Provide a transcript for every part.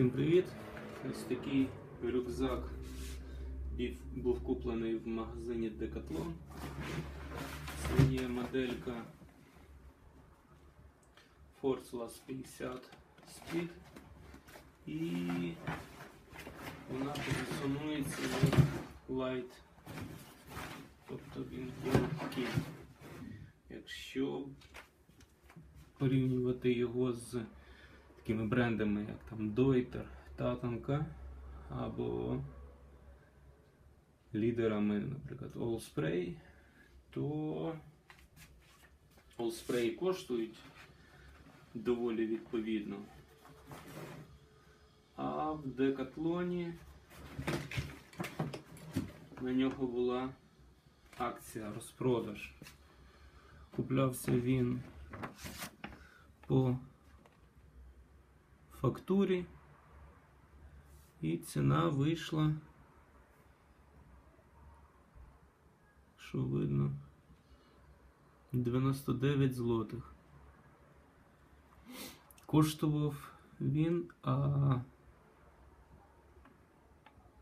Всім привіт! Ось такий рюкзак був куплений в магазині Decathlon. Це є моделька Forceless 50 Speed і вона позиціонується як Light. Тобто він легкий. Якщо порівнювати його з такими брендами, як там Deuter, Tatanka або лідерами, наприклад, Allspray, то Allspray коштують доволі відповідно. А в Декатлоні на нього була акція розпродаж. Куплявся він по фактурі. І ціна вийшла, що видно, 99 злотих. Коштував він, а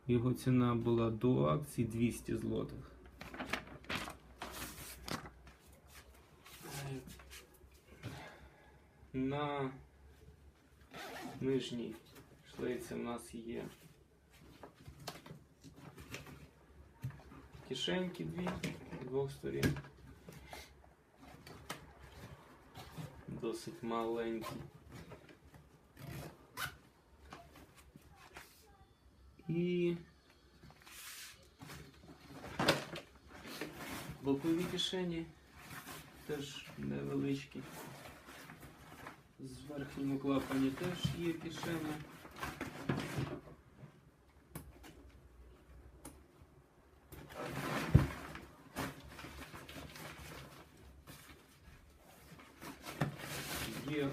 його ціна була до акції 200 злотих. На нижній шлейці в нас є кишеньки дві з двох сторін. Досить маленькі. І бокові кишені теж невеличкі. З верхньому клапані теж є кишені. Є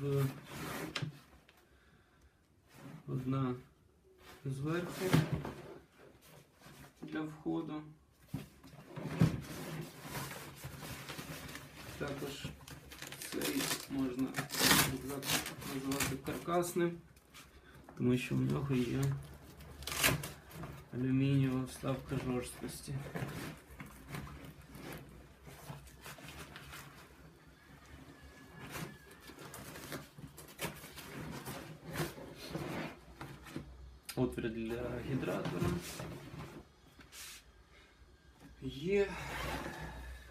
в одна зверху для входу. Також цей можна рюкзак називати каркасним, тому що в нього є алюмінієва вставка жорсткості. Отвір для гідратора. Є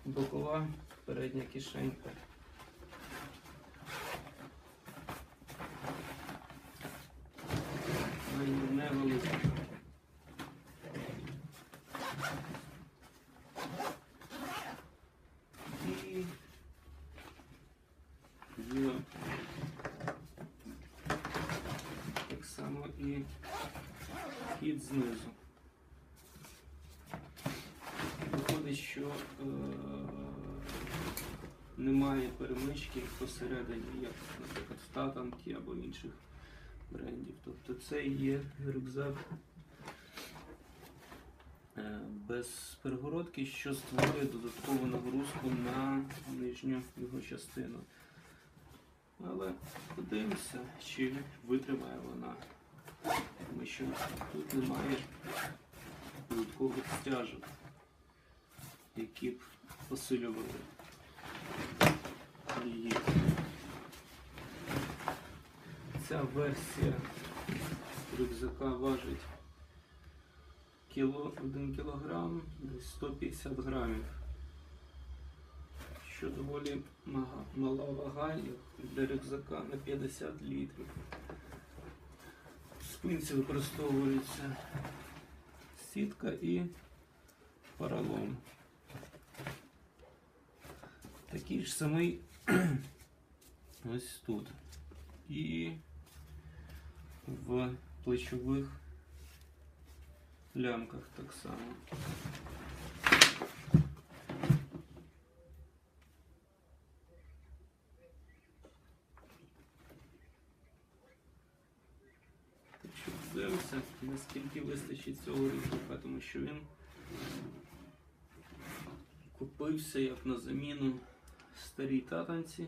бокова передня кишенька. Невелика. І так само і хід знизу. Виходить, що е, немає перемички посередині, як, наприклад, в Татанки або інших брендів. Тобто це є рюкзак е, без перегородки, що створює додаткову нагрузку на нижню його частину. Але подивимося, чи витримає вона. Тому що тут немає додаткових стяжок, які б посилювали її. Ця версія рюкзака важить кіло, 1 кілограм, десь 150 грамів, що доволі мала вага для рюкзака на 50 літрів. В спинці використовується сітка і поролон. Такий ж самий ось тут. І в плечових лямках так само. Подивимося, наскільки вистачить цього рюкзака, тому що він купився як на заміну старій татанці.